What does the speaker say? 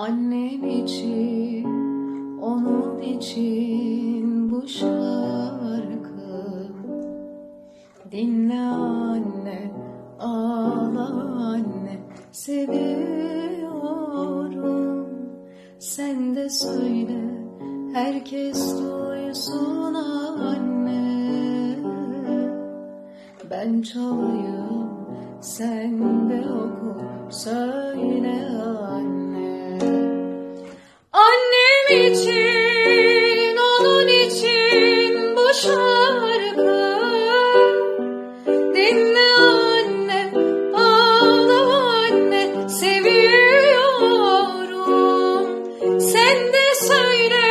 Annen için, onun için bu şarkı. Dinle anne, ağla anne, seviyorum. Sen de söyle, herkes duysun anne. Ben çalayım, sen de oku, söyle anne için, onun için bu şarkı. Dinle anne, ağla anne, seviyorum. Sen de söyle.